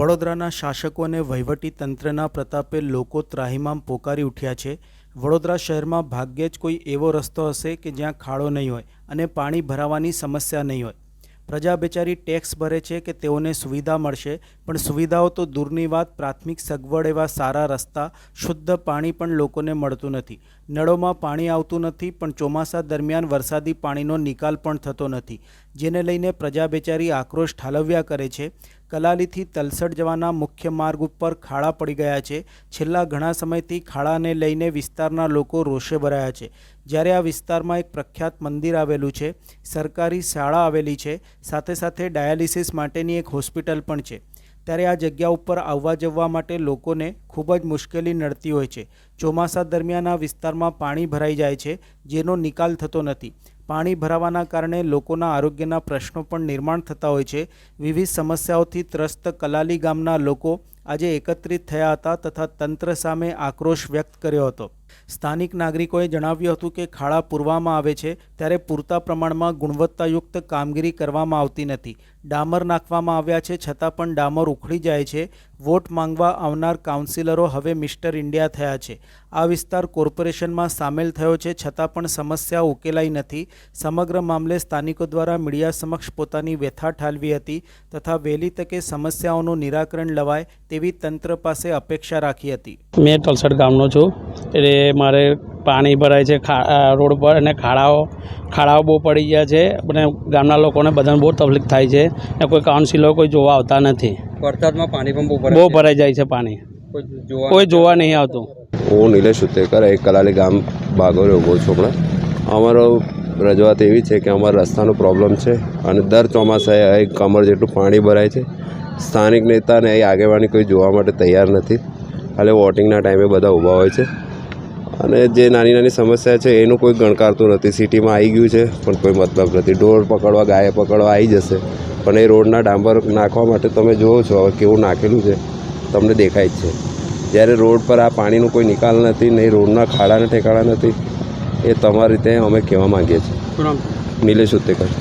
વડોદરાના શાસકો અને તંત્રના પ્રતાપે લોકો ત્રાહિમામ પોકારી ઉઠ્યા છે. વડોદરા શહેરમાં ભાગ્યે જ કોઈ એવો રસ્તો હશે કે જ્યાં ખાડો નહીં હોય અને પાણી ભરાવાની સમસ્યા નહીં હોય. પ્રજા બેચારી ટેક્સ ભરે છે કે તેઓને સુવિધા મળશે, પણ સુવિધાઓ તો દૂરની વાત, પ્રાથમિક સગવડ એવા સારા રસ્તા, શુદ્ધ પાણી પણ લોકોને મળતું નથી. નળોમાં પાણી આવતું નથી, પણ ચોમાસા દરમિયાન વરસાદી પાણીનો નિકાલ પણ થતો નથી, જેને લઈને પ્રજા બેચારી આક્રોશ ઠાલવ્યા કરે છે. કલાલીથી તલસડ જવાના મુખ્ય માર્ગ ઉપર ખાડા પડી ગયા છે. છેલ્લા ઘણા સમયથી ખાડાને લઈને વિસ્તારના લોકો રોષે ભરાયા છે. જ્યારે આ વિસ્તારમાં એક પ્રખ્યાત મંદિર આવેલું છે, સરકારી શાળા આવેલી છે, સાથે સાથે ડાયાલિસિસ માટેની એક હોસ્પિટલ પણ છે. ત્યારે આ જગ્યા ઉપર આવવા જવા માટે લોકોને ખૂબ જ મુશ્કેલી નડતી હોય છે. ચોમાસા દરમિયાન આ વિસ્તારમાં પાણી ભરાઈ જાય છે, જેનો નિકાલ થતો નથી. પાણી ભરાવાના કારણે લોકોના આરોગ્યના પ્રશ્નો પણ નિર્માણ થતા હોય છે. વિવિધ સમસ્યાઓથી ત્રસ્ત કલાલી ગામના લોકો આજે એકત્રિત થયા હતા તથા તંત્ર સામે આક્રોશ વ્યક્ત કર્યો હતો. સ્થાનિક નાગરિકોએ જણાવ્યું હતું કે ખાડા પૂરવામાં આવે છે ત્યારે પૂરતા પ્રમાણમાં ગુણવત્તાયુક્ત કામગીરી કરવામાં આવતી નથી. ડામર નાખવામાં આવ્યા છે છતાં પણ ડામર ઉખડી જાય છે. વોટ માંગવા આવનાર કાઉન્સિલરો હવે મિસ્ટર ઇન્ડિયા થયા છે. આ વિસ્તાર કોર્પોરેશનમાં સામેલ થયો છે છતાં પણ સમસ્યા ઉકેલાઈ નથી. સમગ્ર મામલે સ્થાનિકો દ્વારા મીડિયા સમક્ષ પોતાની વ્યથા ઠાલવી હતી તથા વહેલી તકે સમસ્યાઓનું નિરાકરણ લવાય તેવી તંત્ર પાસે અપેક્ષા રાખી હતી. મેં તલસડ ગામનો છું. એટલે મારે પાણી ભરાય છે ખા રોડ પર અને ખાડાઓ ખાડાઓ બહુ પડી ગયા છે અને ગામના લોકોને બધાને બહુ તકલીફ થાય છે ને કોઈ કાઉન્સિલર કોઈ જોવા આવતા નથી. વરસાદમાં પાણી પણ બહુ. ભરાઈ જાય છે પાણી. કોઈ જોવા નહીં આવતું. હું નિલેશ ઉત્તેકર એક કલાલી ગામ બાગોરે ઊભો છું હમણાં. અમારો રજૂઆત એવી છે કે અમારા રસ્તાનો પ્રોબ્લેમ છે અને દર ચોમાસાએ અહીં કમર જેટલું પાણી ભરાય છે. સ્થાનિક નેતાને અહીં આગેવાની કોઈ જોવા માટે તૈયાર નથી. ખાલી વોટિંગના ટાઈમે બધા ઊભા હોય છે. અને જે નાની નાની સમસ્યા છે એનું કોઈ ગણકારતું નથી. સિટીમાં આવી ગયું છે પણ કોઈ મતલબ નથી. ઢોર પકડવા ગાય પકડવા આવી જશે. પણ એ રોડના ડાંબર નાખવા માટે તમે જુઓ છો હવે કેવું નાખેલું છે તમને દેખાય જ છે. જ્યારે રોડ પર આ પાણીનો કોઈ નિકાલ નથી નહીં રોડના ખાડાના ઠેકાણા નથી એ તમારી રીતે અમે કહેવા માંગીએ છીએ. નિલેશ ઉત્તેકર.